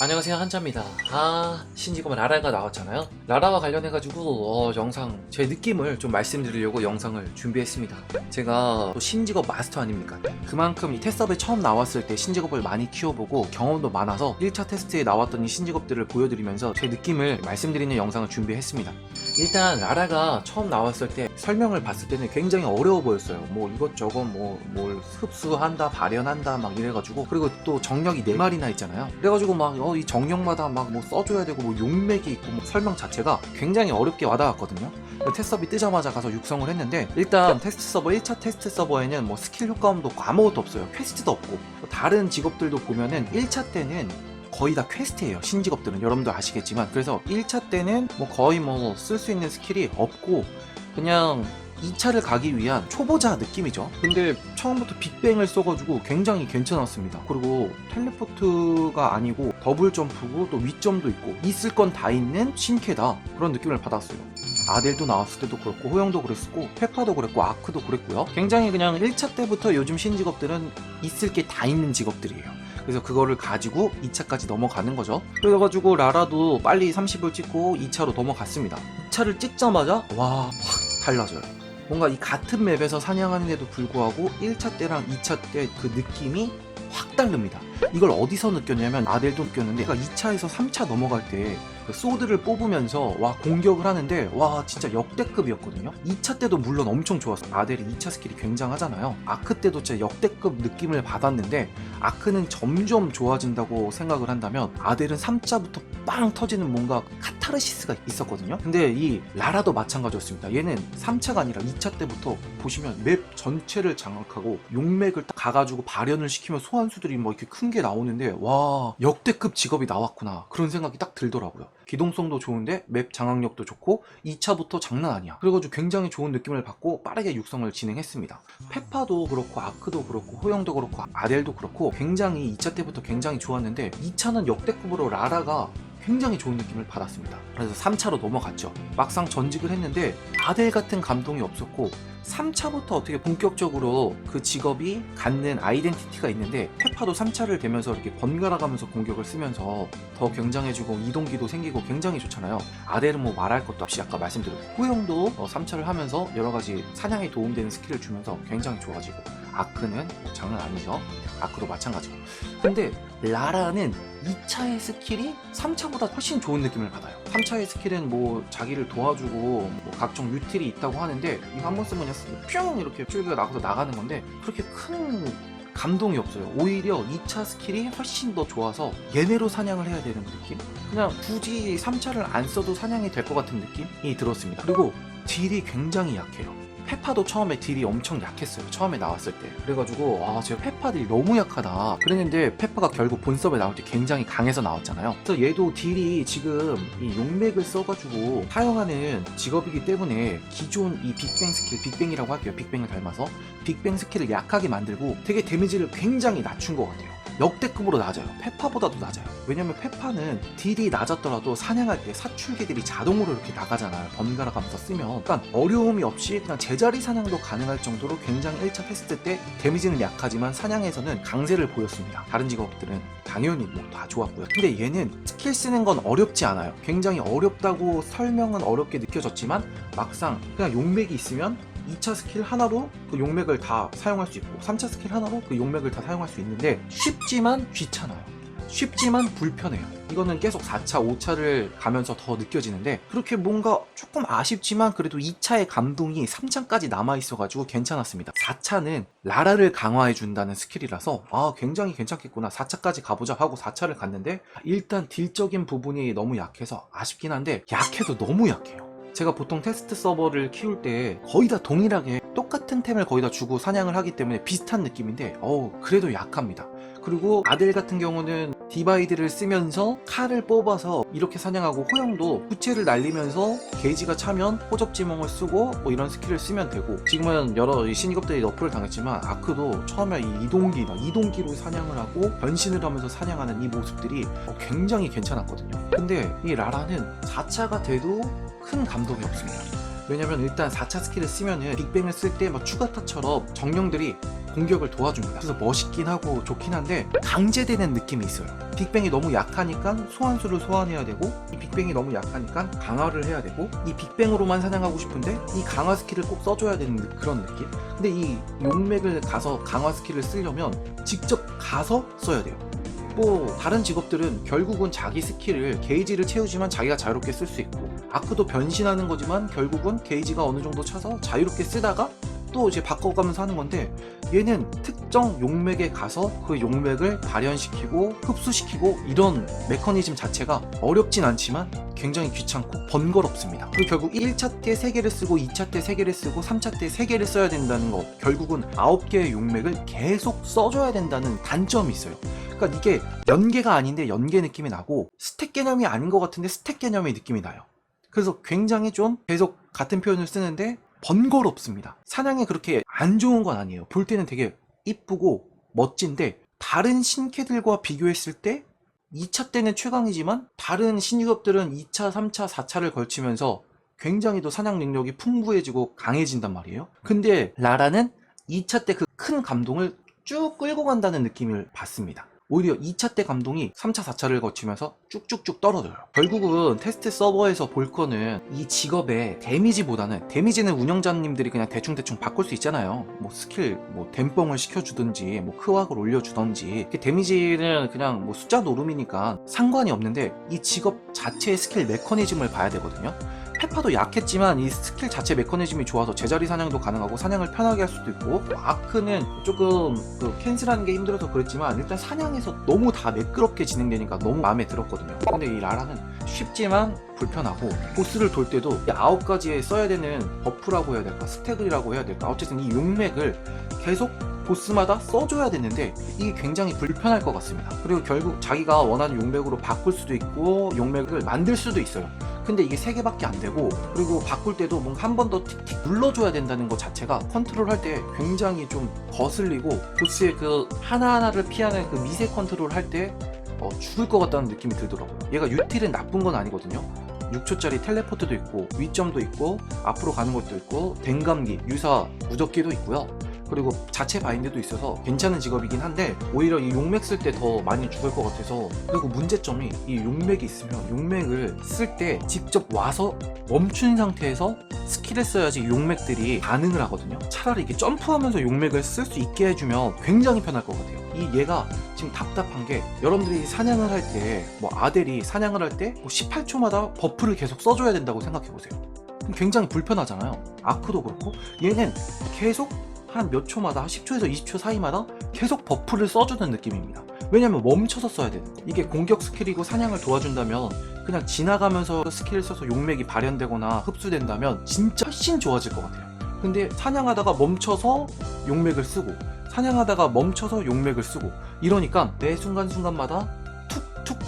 안녕하세요 한자입니다. 아 신지검 라라가 나왔잖아요. 라라와 관련해가지고 어, 영상 제 느낌을 좀 말씀드리려고 영상을 준비했습니다. 제가 또 신직업 마스터 아닙니까? 그만큼 이 테스업에 처음 나왔을 때 신직업을 많이 키워보고 경험도 많아서 1차 테스트에 나왔던 이 신직업들을 보여드리면서 제 느낌을 말씀드리는 영상을 준비했습니다 일단 라라가 처음 나왔을 때 설명을 봤을 때는 굉장히 어려워 보였어요. 뭐 이것저것 뭐 뭘 흡수한다 발현한다 막 이래가지고 그리고 또 정력이 4마리나 있잖아요. 그래가지고 막 어, 이 정력마다 막 뭐 써줘야 되고 뭐 용맥이 있고 뭐 설명 자체가 굉장히 어렵게 와닿았거든요. 테스트업이 뜨자마자 가서 육성을 했는데 일단 테스트 서버 1차 테스트 서버에는 뭐 스킬 효과음도 아무것도 없어요. 퀘스트도 없고. 다른 직업들도 보면은 1차 때는 거의 다 퀘스트예요 신직업들은 여러분도 아시겠지만 그래서 1차 때는 뭐 거의 뭐 쓸 수 있는 스킬이 없고 그냥 2차를 가기 위한 초보자 느낌이죠. 근데 처음부터 빅뱅을 써가지고 굉장히 괜찮았습니다. 그리고 텔레포트가 아니고 더블 점프고 또 위점도 있고 있을 건 다 있는 신캐다 그런 느낌을 받았어요. 아델도 나왔을 때도 그렇고 호영도 그랬고 페파도 그랬고 아크도 그랬고요. 굉장히 그냥 1차 때부터 요즘 신직업들은 있을 게 다 있는 직업들이에요. 그래서 그거를 가지고 2차까지 넘어가는 거죠. 그래가지고 라라도 빨리 30을 찍고 2차로 넘어갔습니다. 2차를 찍자마자 와 확 달라져요. 뭔가 이 같은 맵에서 사냥하는데도 불구하고 1차 때랑 2차 때 그 느낌이 확 다릅니다. 이걸 어디서 느꼈냐면 아델도 느꼈는데 제가 2차에서 3차 넘어갈 때그 소드를 뽑으면서 와 공격을 하는데 와 진짜 역대급이었거든요. 2차 때도 물론 엄청 좋았어요. 아델이 2차 스킬이 굉장하잖아요. 아크 때도 진짜 역대급 느낌을 받았는데 아크는 점점 좋아진다고 생각을 한다면 아델은 3차부터 빵 터지는 뭔가 카타르시스가 있었거든요. 근데 이 라라도 마찬가지였습니다. 얘는 3차가 아니라 2차 때부터 보시면 맵 전체를 장악하고 용맥을 딱 가가지고 발현을 시키면 소환수들이 뭐 이렇게 큰 게 나오는데 와 역대급 직업이 나왔구나 그런 생각이 딱 들더라고요. 기동성도 좋은데 맵 장악력도 좋고 2차부터 장난 아니야. 그래가지고 굉장히 좋은 느낌을 받고 빠르게 육성을 진행했습니다. 페파도 그렇고 아크도 그렇고 호영도 그렇고 아델도 그렇고 굉장히 2차 때부터 굉장히 좋았는데 2차는 역대급으로 라라가 굉장히 좋은 느낌을 받았습니다. 그래서 3차로 넘어갔죠. 막상 전직을 했는데 아델 같은 감동이 없었고 3차부터 어떻게 본격적으로 그 직업이 갖는 아이덴티티가 있는데 페파도 3차를 되면서 이렇게 번갈아 가면서 공격을 쓰면서 더 굉장해지고 이동기도 생기고 굉장히 좋잖아요. 아델은 뭐 말할 것도 없이 아까 말씀드렸고 호영도 3차를 하면서 여러 가지 사냥에 도움되는 스킬을 주면서 굉장히 좋아지고 아크는 뭐 장난 아니죠. 아크도 마찬가지고. 근데 라라는 2차의 스킬이 3차보다 훨씬 좋은 느낌을 받아요. 3차의 스킬은 뭐 자기를 도와주고 뭐 각종 유틸이 있다고 하는데 이거 한 번 쓰면 그냥 뿅 이렇게 줄기가 나가서 나가는 건데 그렇게 큰 감동이 없어요. 오히려 2차 스킬이 훨씬 더 좋아서 얘네로 사냥을 해야 되는 느낌? 그냥 굳이 3차를 안 써도 사냥이 될 것 같은 느낌이 들었습니다. 그리고 딜이 굉장히 약해요. 페파도 처음에 딜이 엄청 약했어요. 처음에 나왔을 때. 그래가지고, 아, 제가 페파 딜이 너무 약하다. 그랬는데, 페파가 결국 본섭에 나올 때 굉장히 강해서 나왔잖아요. 그래서 얘도 딜이 지금 이 용맥을 써가지고 사용하는 직업이기 때문에 기존 이 빅뱅 스킬, 빅뱅이라고 할게요. 빅뱅을 닮아서. 빅뱅 스킬을 약하게 만들고 되게 데미지를 굉장히 낮춘 것 같아요. 역대급으로 낮아요. 페파보다도 낮아요. 왜냐면 페파는 딜이 낮았더라도 사냥할 때 사출기들이 자동으로 이렇게 나가잖아요. 번갈아 가면서 쓰면. 그러니까 어려움이 없이 그냥 제자리 사냥도 가능할 정도로 굉장히 1차 테스트 때 데미지는 약하지만 사냥에서는 강세를 보였습니다. 다른 직업들은 당연히 뭐 다 좋았고요. 근데 얘는 스킬 쓰는 건 어렵지 않아요. 굉장히 어렵다고 설명은 어렵게 느껴졌지만 막상 그냥 용맥이 있으면 2차 스킬 하나로 그 용맥을 다 사용할 수 있고 3차 스킬 하나로 그 용맥을 다 사용할 수 있는데 쉽지만 귀찮아요. 쉽지만 불편해요. 이거는 계속 4차, 5차를 가면서 더 느껴지는데 그렇게 뭔가 조금 아쉽지만 그래도 2차의 감동이 3차까지 남아있어 가지고 괜찮았습니다. 4차는 라라를 강화해 준다는 스킬이라서 아 굉장히 괜찮겠구나 4차까지 가보자 하고 4차를 갔는데 일단 딜적인 부분이 너무 약해서 아쉽긴 한데 약해도 너무 약해요. 제가 보통 테스트 서버를 키울 때 거의 다 동일하게 똑같은 템을 거의 다 주고 사냥을 하기 때문에 비슷한 느낌인데 어우 그래도 약합니다. 그리고 아델 같은 경우는 디바이드를 쓰면서 칼을 뽑아서 이렇게 사냥하고 호영도 부채를 날리면서 게이지가 차면 호접지몽을 쓰고 뭐 이런 스킬을 쓰면 되고. 지금은 여러 이 신입업들이 너프를 당했지만 아크도 처음에 이 이동기 막 이동기로 사냥을 하고 변신을 하면서 사냥하는 이 모습들이 어, 굉장히 괜찮았거든요. 근데 이 라라는 4차가 돼도 큰 감동이 없습니다. 왜냐면 일단 4차 스킬을 쓰면은 빅뱅을 쓸 때 막 추가타처럼 정령들이 공격을 도와줍니다. 그래서 멋있긴 하고 좋긴 한데 강제되는 느낌이 있어요. 빅뱅이 너무 약하니까 소환수를 소환해야 되고 이 빅뱅이 너무 약하니까 강화를 해야 되고 이 빅뱅으로만 사냥하고 싶은데 이 강화 스킬을 꼭 써줘야 되는 느- 그런 느낌? 근데 이 용맥을 가서 강화 스킬을 쓰려면 직접 가서 써야 돼요. 뭐 다른 직업들은 결국은 자기 스킬을 게이지를 채우지만 자기가 자유롭게 쓸 수 있고 아크도 변신하는 거지만 결국은 게이지가 어느 정도 차서 자유롭게 쓰다가 또 이제 바꿔가면서 하는 건데 얘는 특정 용맥에 가서 그 용맥을 발현시키고 흡수시키고 이런 메커니즘 자체가 어렵진 않지만 굉장히 귀찮고 번거롭습니다. 그리고 결국 1차 때 3개를 쓰고 2차 때 3개를 쓰고 3차 때 3개를 써야 된다는 것 결국은 9개의 용맥을 계속 써줘야 된다는 단점이 있어요. 그러니까 이게 연계가 아닌데 연계 느낌이 나고 스택 개념이 아닌 것 같은데 스택 개념의 느낌이 나요. 그래서 굉장히 좀 계속 같은 표현을 쓰는데 번거롭습니다. 사냥이 그렇게 안 좋은 건 아니에요. 볼 때는 되게 이쁘고 멋진데 다른 신캐들과 비교했을 때 2차 때는 최강이지만 다른 신유업들은 2차, 3차, 4차를 걸치면서 굉장히 더 사냥 능력이 풍부해지고 강해진단 말이에요. 근데 라라는 2차 때 그 큰 감동을 쭉 끌고 간다는 느낌을 받습니다. 오히려 2차 때 감동이 3차, 4차를 거치면서 쭉쭉쭉 떨어져요. 결국은 테스트 서버에서 볼 거는 이 직업의 데미지보다는 데미지는 운영자님들이 그냥 대충대충 바꿀 수 있잖아요. 뭐 스킬, 뭐 댐뻥을 시켜주든지, 뭐 크왁을 올려주든지. 그 데미지는 그냥 뭐 숫자 노름이니까 상관이 없는데 이 직업 자체의 스킬 메커니즘을 봐야 되거든요. 페파도 약했지만 이 스킬 자체 메커니즘이 좋아서 제자리 사냥도 가능하고 사냥을 편하게 할 수도 있고 아크는 조금 그 캔슬하는 게 힘들어서 그랬지만 일단 사냥에서 너무 다 매끄럽게 진행되니까 너무 마음에 들었거든요. 근데 이 라라는 쉽지만 불편하고 보스를 돌 때도 이 아홉 가지에 써야 되는 버프라고 해야 될까 스태그라고 해야 될까 어쨌든 이 용맥을 계속 보스마다 써줘야 되는데 이게 굉장히 불편할 것 같습니다. 그리고 결국 자기가 원하는 용맥으로 바꿀 수도 있고 용맥을 만들 수도 있어요 근데 이게 세 개밖에 안 되고 그리고 바꿀 때도 뭔가 한 번 더 틱틱 눌러줘야 된다는 것 자체가 컨트롤 할 때 굉장히 좀 거슬리고 보스의 그 하나하나를 피하는 그 미세 컨트롤 할 때 어, 죽을 것 같다는 느낌이 들더라고요. 얘가 유틸은 나쁜 건 아니거든요. 6초짜리 텔레포트도 있고 위점도 있고 앞으로 가는 것도 있고 댕감기, 유사, 무적기도 있고요. 그리고 자체 바인드도 있어서 괜찮은 직업이긴 한데 오히려 이 용맥 쓸 때 더 많이 죽을 것 같아서 그리고 문제점이 이 용맥이 있으면 용맥을 쓸 때 직접 와서 멈춘 상태에서 스킬을 써야지 용맥들이 반응을 하거든요. 차라리 이게 점프하면서 용맥을 쓸 수 있게 해주면 굉장히 편할 것 같아요. 이 얘가 지금 답답한 게 여러분들이 사냥을 할 때 뭐 아델이 사냥을 할 때 뭐 18초마다 버프를 계속 써줘야 된다고 생각해 보세요. 그럼 굉장히 불편하잖아요. 아크도 그렇고 얘는 계속 한 몇 초마다 10초에서 20초 사이마다 계속 버프를 써주는 느낌입니다. 왜냐면 멈춰서 써야 되는 거. 이게 공격 스킬이고 사냥을 도와준다면 그냥 지나가면서 스킬을 써서 용맥이 발현되거나 흡수된다면 진짜 훨씬 좋아질 것 같아요. 근데 사냥하다가 멈춰서 용맥을 쓰고 사냥하다가 멈춰서 용맥을 쓰고 이러니까 매 순간순간마다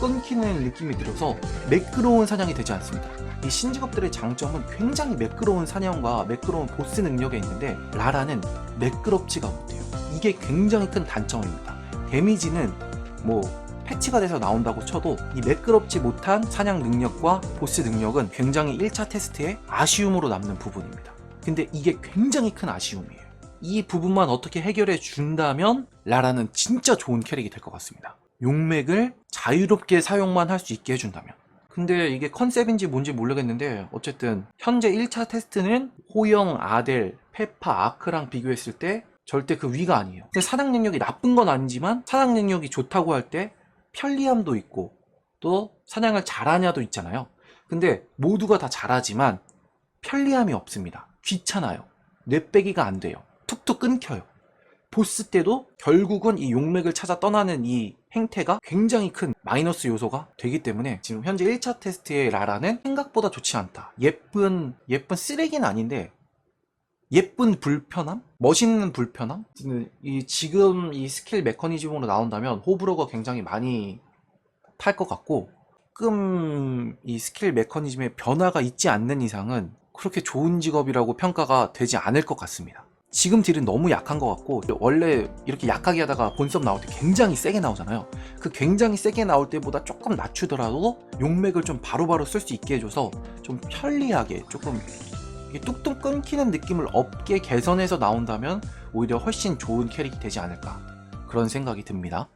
끊기는 느낌이 들어서 매끄러운 사냥이 되지 않습니다. 이 신직업들의 장점은 굉장히 매끄러운 사냥과 매끄러운 보스 능력에 있는데 라라는 매끄럽지가 못해요. 이게 굉장히 큰 단점입니다. 데미지는 뭐 패치가 돼서 나온다고 쳐도 이 매끄럽지 못한 사냥 능력과 보스 능력은 굉장히 1차 테스트에 아쉬움으로 남는 부분입니다. 근데 이게 굉장히 큰 아쉬움이에요. 이 부분만 어떻게 해결해 준다면 라라는 진짜 좋은 캐릭이 될 것 같습니다. 용맥을 자유롭게 사용만 할 수 있게 해준다면. 근데 이게 컨셉인지 뭔지 모르겠는데 어쨌든 현재 1차 테스트는 호영, 아델, 페파, 아크랑 비교했을 때 절대 그 위가 아니에요. 근데 사냥 능력이 나쁜 건 아니지만 사냥 능력이 좋다고 할 때 편리함도 있고 또 사냥을 잘하냐도 있잖아요. 근데 모두가 다 잘하지만 편리함이 없습니다. 귀찮아요. 뇌빼기가 안 돼요. 툭툭 끊겨요. 보스 때도 결국은 이 용맥을 찾아 떠나는 이 행태가 굉장히 큰 마이너스 요소가 되기 때문에 지금 현재 1차 테스트의 라라는 생각보다 좋지 않다. 예쁜, 예쁜 쓰레기는 아닌데 예쁜 불편함? 멋있는 불편함? 이 지금 이 스킬 메커니즘으로 나온다면 호불호가 굉장히 많이 탈 것 같고 조금 이 스킬 메커니즘에 변화가 있지 않는 이상은 그렇게 좋은 직업이라고 평가가 되지 않을 것 같습니다. 지금 딜은 너무 약한 것 같고 원래 이렇게 약하게 하다가 본섭 나올 때 굉장히 세게 나오잖아요. 그 굉장히 세게 나올 때보다 조금 낮추더라도 용맥을 좀 바로바로 쓸 수 있게 해줘서 좀 편리하게 조금 뚝뚝 끊기는 느낌을 없게 개선해서 나온다면 오히려 훨씬 좋은 캐릭이 되지 않을까 그런 생각이 듭니다.